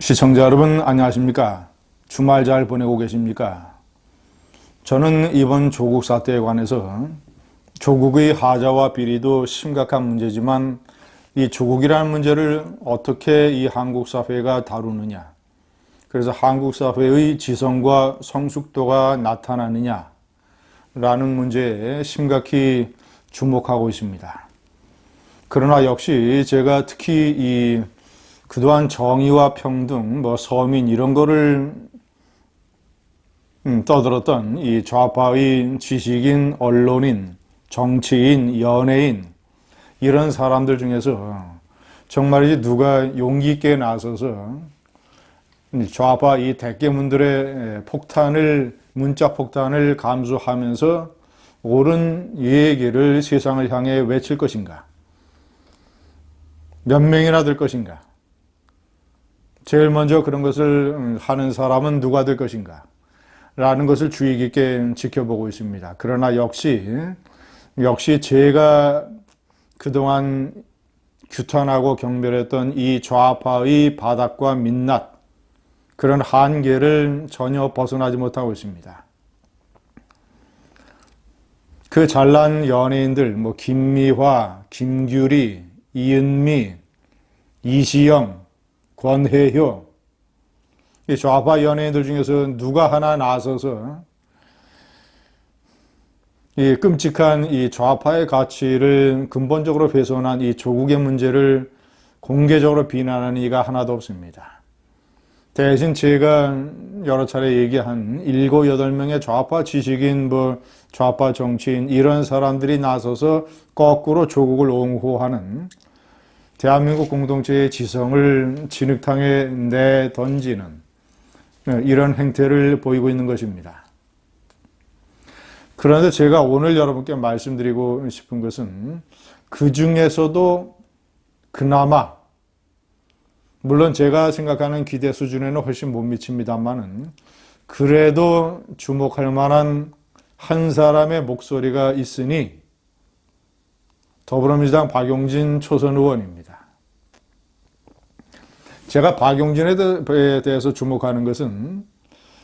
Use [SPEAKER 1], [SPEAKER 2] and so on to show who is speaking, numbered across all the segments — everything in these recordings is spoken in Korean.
[SPEAKER 1] 시청자 여러분 안녕하십니까? 주말 잘 보내고 계십니까? 저는 이번 조국 사태에 관해서 조국의 하자와 비리도 심각한 문제지만 이 조국이라는 문제를 어떻게 이 한국 사회가 다루느냐. 그래서 한국 사회의 지성과 성숙도가 나타나느냐. 라는 문제에 심각히 주목하고 있습니다. 그러나 역시 제가 특히 이 그동안 정의와 평등, 뭐 서민 이런 거를 음, 떠들었던 이 좌파의 지식인, 언론인, 정치인, 연예인 이런 사람들 중에서 정말이지 누가 용기 있게 나서서 좌파 이 대깨문들의 폭탄을 문자 폭탄을 감수하면서 옳은 얘기를 세상을 향해 외칠 것인가? 몇 명이나 될 것인가? 제일 먼저 그런 것을 하는 사람은 누가 될 것인가? 라는 것을 주의 깊게 지켜보고 있습니다. 그러나 역시, 역시 제가 그동안 규탄하고 경멸했던 이 좌파의 바닥과 민낯, 그런 한계를 전혀 벗어나지 못하고 있습니다. 그 잘난 연예인들, 뭐, 김미화, 김규리, 이은미, 이시영, 권혜효, 이 좌파 연예인들 중에서 누가 하나 나서서 이 끔찍한 이 좌파의 가치를 근본적으로 훼손한 이 조국의 문제를 공개적으로 비난하는 이가 하나도 없습니다. 대신 제가 여러 차례 얘기한 일곱 여덟 명의 좌파 지식인, 뭐 좌파 정치인 이런 사람들이 나서서 거꾸로 조국을 옹호하는 대한민국 공동체의 지성을 진흙탕에 내 던지는 이런 행태를 보이고 있는 것입니다. 그런데 제가 오늘 여러분께 말씀드리고 싶은 것은 그 중에서도 그나마 물론 제가 생각하는 기대 수준에는 훨씬 못 미칩니다만은 그래도 주목할 만한 한 사람의 목소리가 있으니 더불어민주당 박용진 초선 의원입니다. 제가 박용진에 대해서 주목하는 것은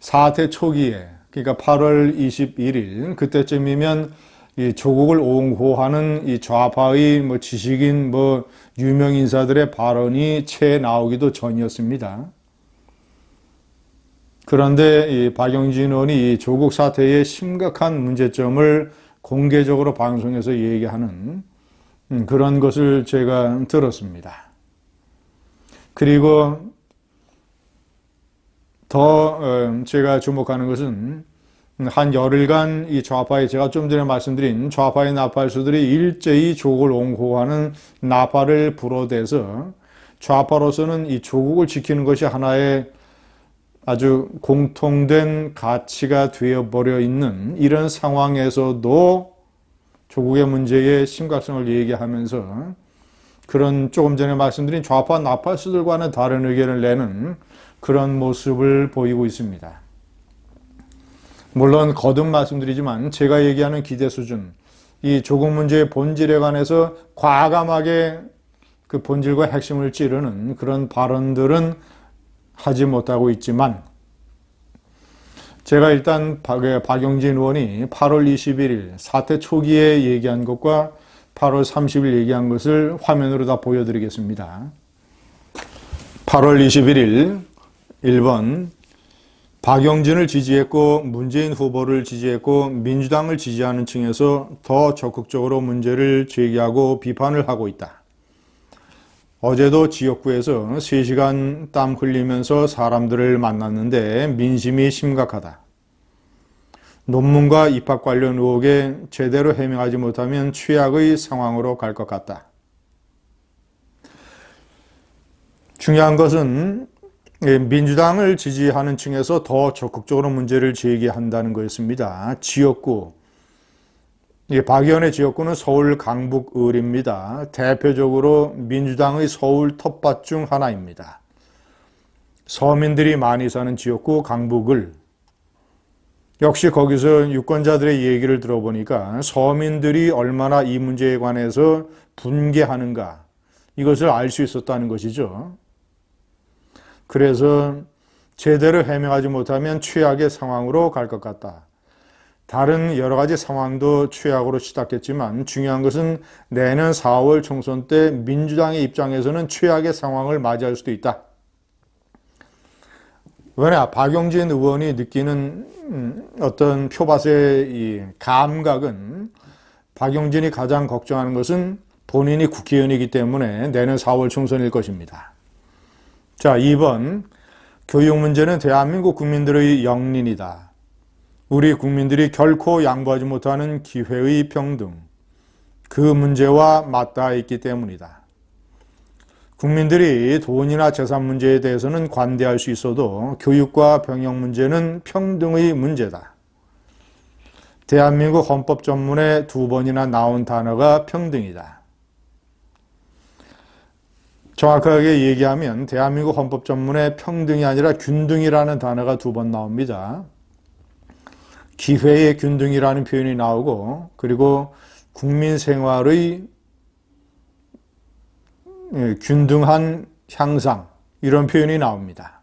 [SPEAKER 1] 사태 초기에 그러니까 8월 21일 그때쯤이면 이 조국을 옹호하는 이 좌파의 뭐 지식인 뭐 유명 인사들의 발언이 채 나오기도 전이었습니다. 그런데 이 박영진 의원이 이 조국 사태의 심각한 문제점을 공개적으로 방송에서 얘기하는 음, 그런 것을 제가 들었습니다. 그리고 더 어, 제가 주목하는 것은 한 열흘간 이 좌파의 제가 좀 전에 말씀드린 좌파의 나팔수들이 일제히 조국을 옹호하는 나팔을 불어대서 좌파로서는 이 조국을 지키는 것이 하나의 아주 공통된 가치가 되어버려 있는 이런 상황에서도 조국의 문제의 심각성을 얘기하면서 그런 조금 전에 말씀드린 좌파 나팔수들과는 다른 의견을 내는 그런 모습을 보이고 있습니다. 물론 거듭 말씀드리지만 제가 얘기하는 기대 수준, 이 조국 문제의 본질에 관해서 과감하게 그 본질과 핵심을 찌르는 그런 발언들은 하지 못하고 있지만 제가 일단 박영진 의원이 8월 21일 사태 초기에 얘기한 것과 8월 30일 얘기한 것을 화면으로 다 보여드리겠습니다. 8월 21일 1번 박영진을 지지했고 문재인 후보를 지지했고 민주당을 지지하는 층에서 더 적극적으로 문제를 제기하고 비판을 하고 있다. 어제도 지역구에서 3시간 땀 흘리면서 사람들을 만났는데 민심이 심각하다. 논문과 입학 관련 의혹에 제대로 해명하지 못하면 최악의 상황으로 갈 것 같다. 중요한 것은 민주당을 지지하는 층에서 더 적극적으로 문제를 제기한다는 거였습니다. 지역구. 박 의원의 지역구는 서울 강북 을입니다. 대표적으로 민주당의 서울 텃밭 중 하나입니다. 서민들이 많이 사는 지역구 강북을 역시 거기서 유권자들의 얘기를 들어보니까 서민들이 얼마나 이 문제에 관해서 분개하는가 이것을 알 수 있었다는 것이죠. 그래서 제대로 해명하지 못하면 최악의 상황으로 갈 것 같다. 다른 여러 가지 상황도 최악으로 치닫겠지만 중요한 것은 내년 4월 총선 때 민주당의 입장에서는 최악의 상황을 맞이할 수도 있다. 왜냐 박용진 의원이 느끼는 음, 어떤 표밭의 이 감각은 박용진이 가장 걱정하는 것은 본인이 국회의원이기 때문에 내년 4월 총선일 것입니다. 자, 2번 교육 문제는 대한민국 국민들의 영린이다. 우리 국민들이 결코 양보하지 못하는 기회의 평등. 그 문제와 맞닿아 있기 때문이다. 국민들이 돈이나 재산 문제에 대해서는 관대할 수 있어도 교육과 병역 문제는 평등의 문제다. 대한민국 헌법 전문에 두 번이나 나온 단어가 평등이다. 정확하게 얘기하면 대한민국 헌법 전문에 평등이 아니라 균등이라는 단어가 두 번 나옵니다. 기회의 균등이라는 표현이 나오고 그리고 국민 생활의 예, 균등한 향상 이런 표현이 나옵니다.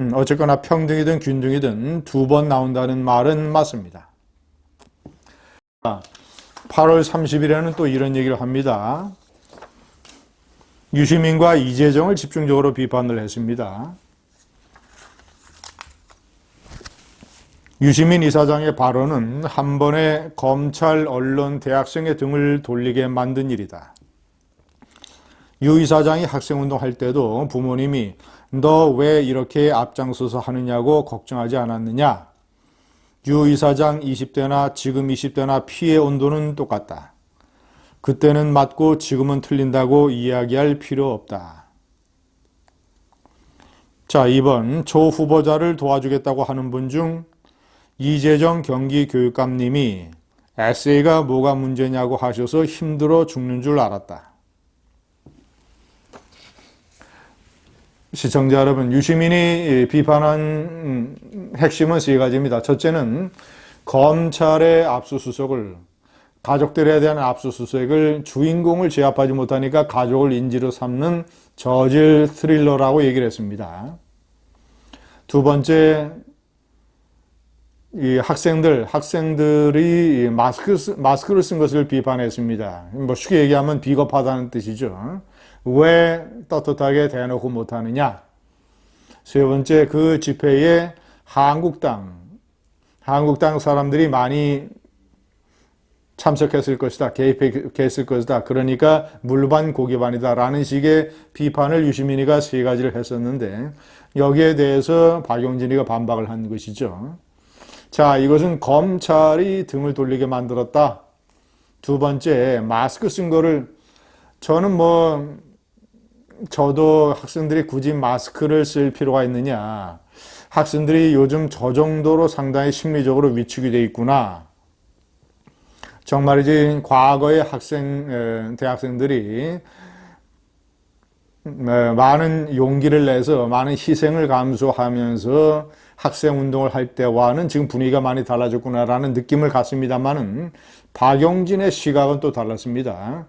[SPEAKER 1] 음, 어쨌거나 평등이든 균등이든 두 번 나온다는 말은 맞습니다. 8월 30일에는 또 이런 얘기를 합니다. 유시민과 이재정을 집중적으로 비판을 했습니다. 유시민 이사장의 발언은 한 번에 검찰, 언론, 대학생의 등을 돌리게 만든 일이다. 유 이사장이 학생운동 할 때도 부모님이 너 왜 이렇게 앞장서서 하느냐고 걱정하지 않았느냐? 유 이사장 20대나 지금 20대나 피해 온도는 똑같다. 그때는 맞고 지금은 틀린다고 이야기할 필요 없다. 자, 2번 조 후보자를 도와주겠다고 하는 분 중 이재정 경기교육감님이 에세이가 뭐가 문제냐고 하셔서 힘들어 죽는 줄 알았다. 시청자 여러분, 유시민이 비판한 핵심은 세 가지입니다. 첫째는 검찰의 압수수색을 가족들에 대한 압수수색을 주인공을 제압하지 못하니까 가족을 인지로 삼는 저질 스릴러라고 얘기를 했습니다. 두 번째, 이 학생들, 학생들이 마스크, 마스크를 쓴 것을 비판했습니다. 뭐 쉽게 얘기하면 비겁하다는 뜻이죠. 왜 떳떳하게 대놓고 못하느냐? 세 번째, 그 집회에 한국당, 한국당 사람들이 많이 참석했을 것이다. 개입했을 것이다. 그러니까 물반 고기반이다. 라는 식의 비판을 유시민이가 세 가지를 했었는데 여기에 대해서 박용진이가 반박을 한 것이죠. 자, 이것은 검찰이 등을 돌리게 만들었다. 두 번째, 마스크 쓴 거를 저는 뭐 저도 학생들이 굳이 마스크를 쓸 필요가 있느냐. 학생들이 요즘 저 정도로 상당히 심리적으로 위축이 돼 있구나. 정말이지 과거의 학생 대학생들이 많은 용기를 내서 많은 희생을 감수하면서 학생 운동을 할 때와는 지금 분위기가 많이 달라졌구나라는 느낌을 갖습니다만은 박용진의 시각은 또 달랐습니다.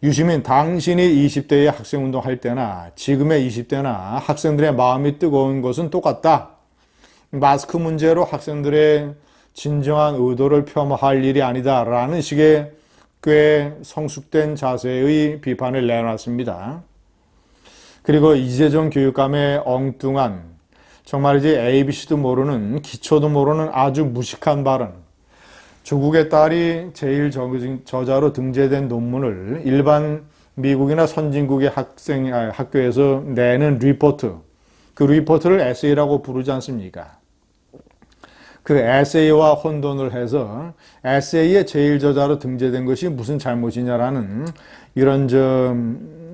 [SPEAKER 1] 유시민 당신이 20대에 학생 운동 할 때나 지금의 20대나 학생들의 마음이 뜨거운 것은 똑같다. 마스크 문제로 학생들의 진정한 의도를 폄하할 일이 아니다 라는 식의 꽤 성숙된 자세의 비판을 내놨습니다. 그리고 이재정 교육감의 엉뚱한 정말이지 ABC도 모르는 기초도 모르는 아주 무식한 발언. 조국의 딸이 제일 저자로 등재된 논문을 일반 미국이나 선진국의 학생 학교에서 내는 리포트 그 리포트를 에세이라고 부르지 않습니까? 그 에세이와 혼돈을 해서 에세이의 제일 저자로 등재된 것이 무슨 잘못이냐라는 이런 좀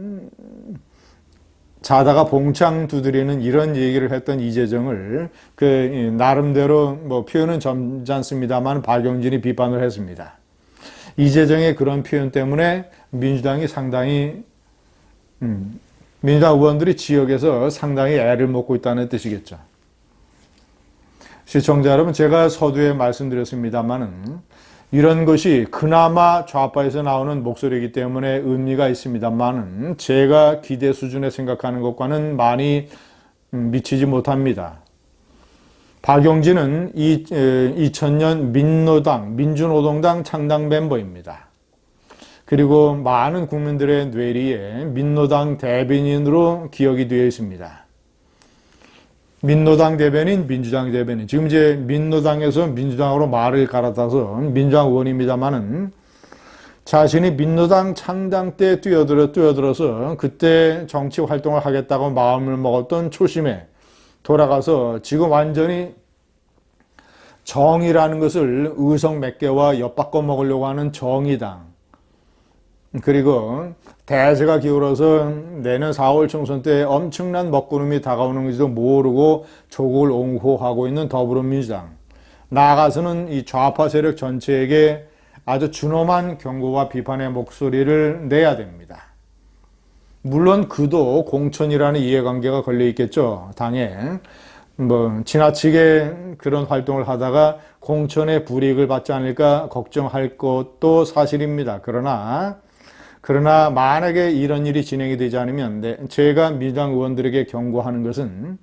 [SPEAKER 1] 자다가 봉창 두드리는 이런 얘기를 했던 이재정을 그 나름대로 뭐 표현은 점잖습니다만 박용진이 비판을 했습니다. 이재정의 그런 표현 때문에 민주당이 상당히 음, 민주당 의원들이 지역에서 상당히 애를 먹고 있다는 뜻이겠죠. 시청자 여러분, 제가 서두에 말씀드렸습니다만은 이런 것이 그나마 좌파에서 나오는 목소리이기 때문에 의미가 있습니다만은 제가 기대 수준에 생각하는 것과는 많이 음, 미치지 못합니다. 박용진은 2000년 민노당, 민주노동당 창당 멤버입니다. 그리고 많은 국민들의 뇌리에 민노당 대변인으로 기억이 되어 있습니다. 민노당 대변인, 민주당 대변인. 지금 이제 민노당에서 민주당으로 말을 갈아타서 민주당 의원입니다만은 자신이 민노당 창당 때 뛰어들어, 뛰어들어서 그때 정치 활동을 하겠다고 마음을 먹었던 초심에 돌아가서 지금 완전히 정의라는 것을 의석 몇 개와 엿바꿔 먹으려고 하는 정의당. 그리고 대세가 기울어서 내년 4월 총선 때 엄청난 먹구름이 다가오는 것도 모르고 조국을 옹호하고 있는 더불어민주당. 나아가서는 이 좌파 세력 전체에게 아주 준엄한 경고와 비판의 목소리를 내야 됩니다. 물론 그도 공천이라는 이해관계가 걸려 있겠죠. 당에. 뭐, 지나치게 그런 활동을 하다가 공천의 불이익을 받지 않을까 걱정할 것도 사실입니다. 그러나, 그러나 만약에 이런 일이 진행이 되지 않으면 네, 제가 민주당 의원들에게 경고하는 것은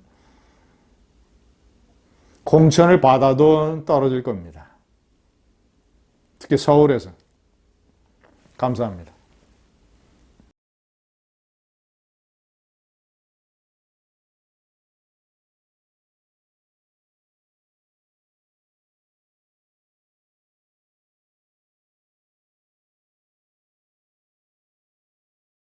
[SPEAKER 1] 공천을 받아도 떨어질 겁니다. 특히 서울에서. 감사합니다.